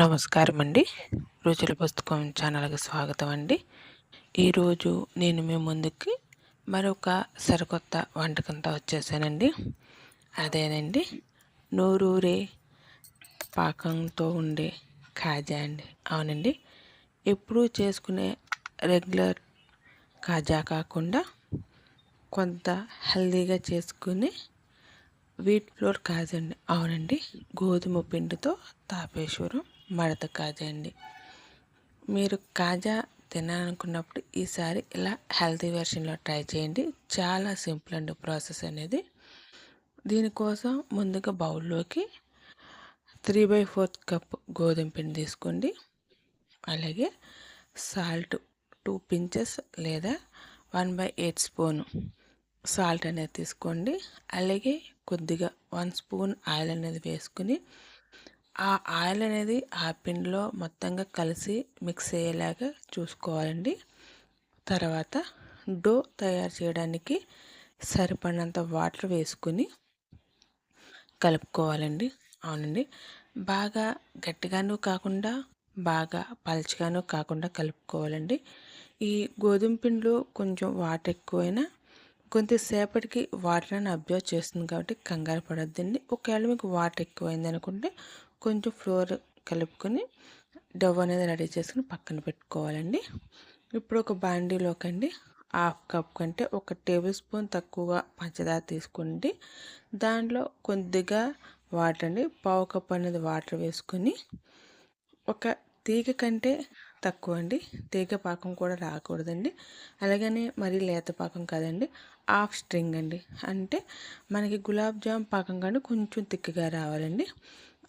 నమస్కారం అండి రుచుల పుస్తకం ఛానల్కి స్వాగతం అండి ఈరోజు నేను మీ ముందుకి మరొక సరికొత్త వంటకంతో వచ్చేసానండి. అదేనండి నోరూరే పాకంతో ఉండే కాజా అండి. అవునండి ఎప్పుడూ చేసుకునే రెగ్యులర్ కాజా కాకుండా కొంత హెల్దీగా చేసుకుని వీట్ ఫ్లోర్ కాజా అండి. అవునండి గోధుమ పిండితో తాపేశ్వరం మడత కాజా అండి. మీరు కాజా తినాలనుకున్నప్పుడు ఈసారి ఇలా హెల్తీ వెర్షన్లో ట్రై చేయండి. చాలా సింపుల్ అండి ప్రాసెస్ అనేది. దీనికోసం ముందుగా బౌల్లోకి త్రీ బై ఫోర్త్ కప్ గోధుమ పిండి తీసుకోండి. అలాగే సాల్ట్ టూ పించెస్ లేదా one by eight spoon salt అనేది తీసుకోండి. అలాగే కొద్దిగా వన్ స్పూన్ ఆయిల్ అనేది వేసుకుని ఆ ఆయిల్ అనేది ఆ పిండిలో మొత్తంగా కలిసి మిక్స్ అయ్యేలాగా చూసుకోవాలండి. తర్వాత డో తయారు చేయడానికి సరిపడినంత వాటర్ వేసుకుని కలుపుకోవాలండి. అవునండి. బాగా గట్టిగాను కాకుండా బాగా పలచగాను కాకుండా కలుపుకోవాలండి. ఈ గోధుమ పిండిలో కొంచెం వాటర్ ఎక్కువైనా కొంతసేపటికి వాటర్ అని అబ్జర్వ్ చేస్తుంది కాబట్టి కంగారు పడద్దండి. ఒకవేళ మీకు వాటర్ ఎక్కువైంది అనుకుంటే కొంచెం ఫ్లోర్ కలుపుకొని డవ్ అనేది రెడీ చేసుకుని పక్కన పెట్టుకోవాలండి. ఇప్పుడు ఒక బాండీలోకి అండి హాఫ్ కప్ కంటే ఒక టేబుల్ స్పూన్ తక్కువగా పంచదార తీసుకోండి దాంట్లో కొద్దిగా వాటర్ అండి పావు కప్ అనేది వాటర్ వేసుకొని ఒక తీగ కంటే తక్కువ అండి. తీగ పాకం కూడా రాకూడదండి. అలాగనే మరీ లేత పాకం కాదండి హాఫ్ స్ట్రింగ్ అండి. అంటే మనకి గులాబ్ జామ్ పాకం కానీ కొంచెం తిక్కగా రావాలండి.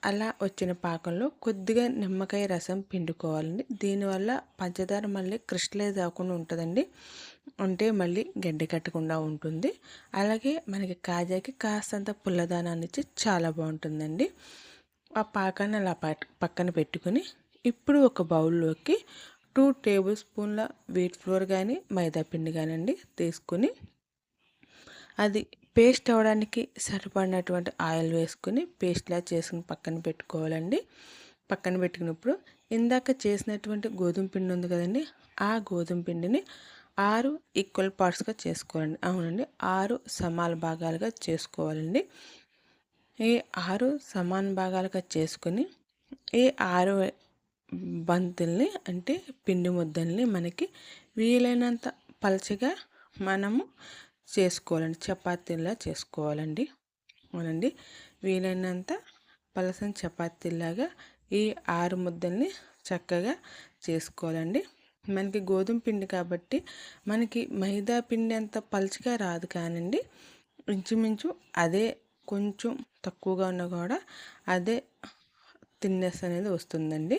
అలా వచ్చిన పాకంలో కొద్దిగా నిమ్మకాయ రసం పిండుకోవాలండి. దీనివల్ల పంచదార మళ్ళీ క్రిస్టలైజ్ అవ్వకుండా ఉంటుందండి. అంటే మళ్ళీ గడ్డి కట్టకుండా ఉంటుంది. అలాగే మనకి కాజాకి కాస్తంత పుల్లదానాన్ని ఇచ్చి చాలా బాగుంటుందండి. ఆ పాకాన్ని అలా పక్కన పెట్టుకుని ఇప్పుడు ఒక బౌల్లోకి టూ టేబుల్ స్పూన్ల వీట్ ఫ్లోర్ కానీ మైదా పిండి కానివ్వండి తీసుకుని అది పేస్ట్ అవ్వడానికి సరిపడినటువంటి ఆయిల్ వేసుకుని పేస్ట్లా చేసుకుని పక్కన పెట్టుకోవాలండి. పక్కన పెట్టుకున్నప్పుడు ఇందాక చేసినటువంటి గోధుమ పిండి ఉంది కదండి ఆ గోధుమ పిండిని ఆరు ఈక్వల్ పార్ట్స్గా చేసుకోవాలండి. అవునండి ఆరు సమాన భాగాలుగా చేసుకోవాలండి. ఈ ఆరు సమాన భాగాలుగా చేసుకుని ఈ ఆరు బంతుల్ని అంటే పిండి ముద్దల్ని మనకి వీలైనంత పలచగా మనము చేసుకోవాలండి. చపాతీలా చేసుకోవాలండి. అవునండి. వీలైనంత పలసన చపాతీలాగా ఈ ఆరు ముద్దల్ని చక్కగా చేసుకోవాలండి. మనకి గోధుమ పిండి కాబట్టి మనకి మైదా పిండి అంత పలుచగా రాదు కానండి. ఇంచుమించు అదే కొంచెం తక్కువగా ఉన్నా కూడా అదే తిన్నెస్ అనేది వస్తుందండి.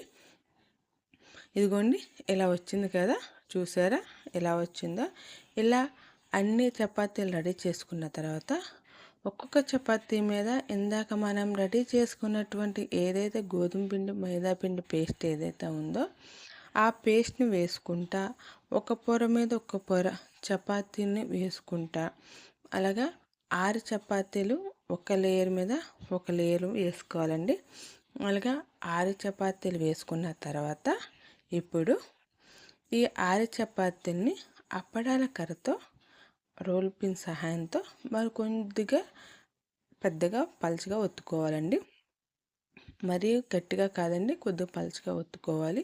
ఇదిగోండి ఇలా వచ్చింది కదా. చూసారా? ఎలా వచ్చిందో? ఇలా అన్ని చపాతీలు రెడీ చేసుకున్న తర్వాత ఒక్కొక్క చపాతీ మీద ఇందాక మనం రెడీ చేసుకున్నటువంటి ఏదైతే గోధుమ పిండి మైదా పిండి పేస్ట్ ఏదైతే ఉందో ఆ పేస్ట్ని వేసుకుంటా ఒక పొర మీద ఒక పొర చపాతీని వేసుకుంటా. అలాగా ఆరు చపాతీలు ఒక లేయర్ మీద ఒక లేయర్ వేసుకోవాలండి. అలాగా ఆరు చపాతీలు వేసుకున్న తర్వాత ఇప్పుడు ఈ ఆరు చపాతీల్ని అప్పడాల కర్రతో రోల్ పిన్ సహాయంతో మరి కొద్దిగా పెద్దగా పలుచగా ఒత్తుకోవాలండి. మరీ గట్టిగా కాదండి కొద్దిగా పలుచగా ఒత్తుకోవాలి.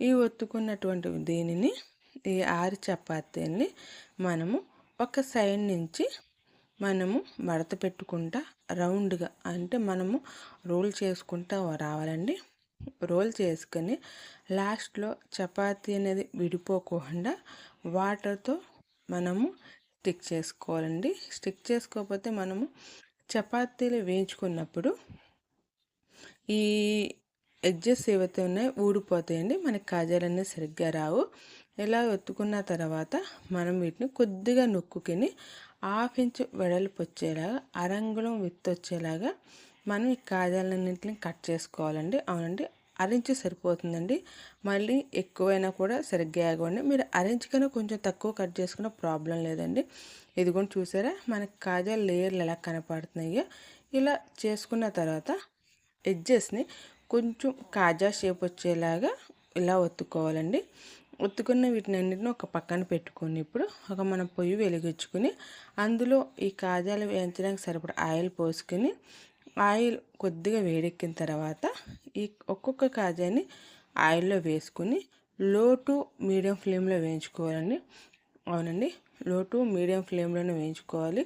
ఈ ఒత్తుకున్నటువంటి దీనిని ఈ ఆరు చపాతీని మనము ఒక సైడ్ నుంచి మనము మడత పెట్టుకుంటా రౌండ్గా అంటే మనము రోల్ చేసుకుంటా రావాలండి. రోల్ చేసుకొని లాస్ట్లో చపాతీ అనేది విడిపోకుండా వాటర్తో మనము స్టిక్ చేసుకోవాలండి. స్టిక్ చేసుకోకపోతే మనము చపాతీలు వేయించుకున్నప్పుడు ఈ ఎడ్జెస్ ఏవైతే ఉన్నాయో ఊడిపోతాయండి. మనకి కాజాలన్నీ సరిగ్గా రావు. ఇలా ఒత్తుకున్న తర్వాత మనం వీటిని కొద్దిగా నొక్కుని హాఫ్ ఇంచ్ వెడల్పు వచ్చేలాగా అరంగుళం విత్తొచ్చేలాగా మనం ఈ కాజాలన్నింటిని కట్ చేసుకోవాలండి. అవునండి. అరెంజ్ సరిపోతుందండి. మళ్ళీ ఎక్కువైనా కూడా సరిగ్గా ఆగవండి. మీరు అరెంజ్ కన్నా కొంచెం తక్కువ కట్ చేసుకున్న ప్రాబ్లం లేదండి. ఇది కూడా చూసారా? మనకి కాజా లేయర్లు ఎలా కనపడుతున్నాయో. ఇలా చేసుకున్న తర్వాత ఎడ్జెస్ని కొంచెం కాజా షేప్ వచ్చేలాగా ఇలా ఒత్తుకోవాలండి. ఒత్తుకున్న వీటిని అన్నిటిని ఒక పక్కన పెట్టుకొని ఇప్పుడు. ఒక మనం పొయ్యి వెలిగించుకుని అందులో ఈ కాజాలు వేయించడానికి సరిపడ ఆయిల్ పోసుకొని ఆయిల్ కొద్దిగా వేడెక్కిన తర్వాత ఈ ఒక్కొక్క కాజాని ఆయిల్లో వేసుకొని లో టు మీడియం ఫ్లేమ్లో వేయించుకోవాలండి. అవునండి. లో టు మీడియం ఫ్లేమ్లోనే వేయించుకోవాలి.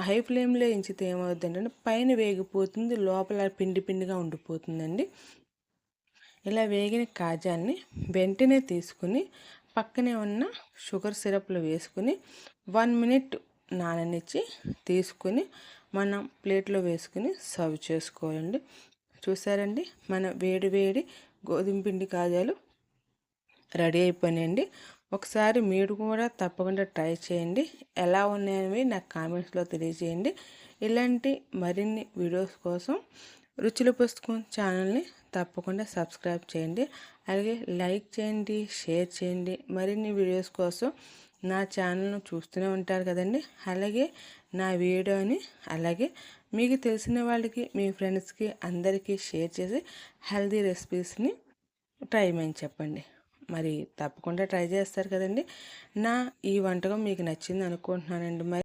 హై ఫ్లేమ్లో వేయించితే ఏమవుతుందంటే పైన వేగిపోతుంది లోపల పిండి పిండిగా ఉండిపోతుందండి. ఇలా వేగిన కాజాన్ని వెంటనే తీసుకుని పక్కనే ఉన్న షుగర్ సిరప్లో వేసుకుని వన్ మినిట్ నాననిచ్చి తీసుకుని మనం ప్లేట్లో వేసుకుని సర్వ్ చేసుకోవాలండి. చూసారండి? మన వేడి వేడి గోధుమ పిండి కాజాలు రెడీ అయిపోయినాయండి. ఒకసారి మీరు కూడా తప్పకుండా ట్రై చేయండి. ఎలా ఉన్నాయని నాకు కామెంట్స్లో తెలియజేయండి. ఇలాంటి మరిన్ని వీడియోస్ కోసం రుచుల పుస్తకం ఛానల్ని తప్పకుండా సబ్స్క్రైబ్ చేయండి. అలాగే లైక్ చేయండి షేర్ చేయండి. మరిన్ని వీడియోస్ కోసం నా ఛానల్ను చూస్తూనే ఉంటారు కదండి. అలాగే నా వీడియోని అలాగే మీకు తెలిసిన వాళ్ళకి మీ ఫ్రెండ్స్కి అందరికీ షేర్ చేసి హెల్దీ రెసిపీస్ని ట్రై చేయమని చెప్పండి. మరి తప్పకుండా ట్రై చేస్తారు కదండి. నా ఈ వంటకం మీకు నచ్చింది అనుకుంటున్నానండి. మరి